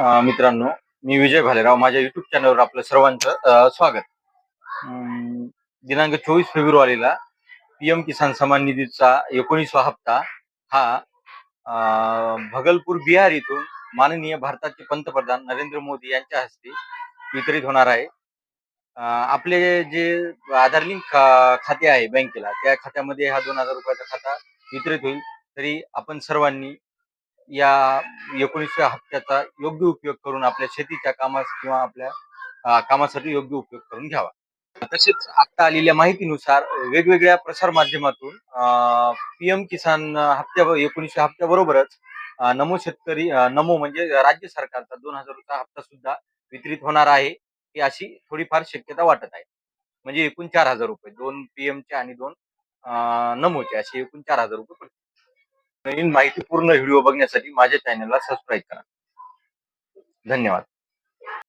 मित्रांनो मी विजय भालेराव माझ्या युट्यूब चॅनलवर आपलं सर्वांचं स्वागत. दिनांक चोवीस फेब्रुवारीला पीएम किसान सन्मान निधीचा एकोणीसवा हप्ता हा अ, भगलपूर बिहार इथून माननीय भारताचे पंतप्रधान नरेंद्र मोदी यांच्या हस्ते वितरित होणार आहे. आपले जे आधार लिंक खा- खाते आहे बँकेला त्या खात्यामध्ये हा दोन हजार रुपयाचा खाता वितरित होईल. तरी आपण सर्वांनी या एकोणीसशे हप्त्याचा योग्य उपयोग करून आपल्या शेतीच्या कामास किंवा आपल्या कामासाठी योग्य उपयोग करून घ्यावा. तसेच आता आलेल्या माहितीनुसार वेगवेगळ्या प्रसार माध्यमातून पीएम किसान हप्त्या एकोणीसशे हप्त्याबरोबरच नमो शेतकरी नमो म्हणजे राज्य सरकारचा दोन हजार रुपये हप्ता सुद्धा वितरित होणार आहे ही अशी थोडीफार शक्यता वाटत आहे. म्हणजे एकूण चार हजार रुपये दोन पीएमचे आणि दोन नमोचे असे एकूण चार हजार रुपये नवीन माहितीपूर्ण व्हिडिओ बघण्यासाठी माझ्या चॅनलला सबस्क्राईब करा. धन्यवाद.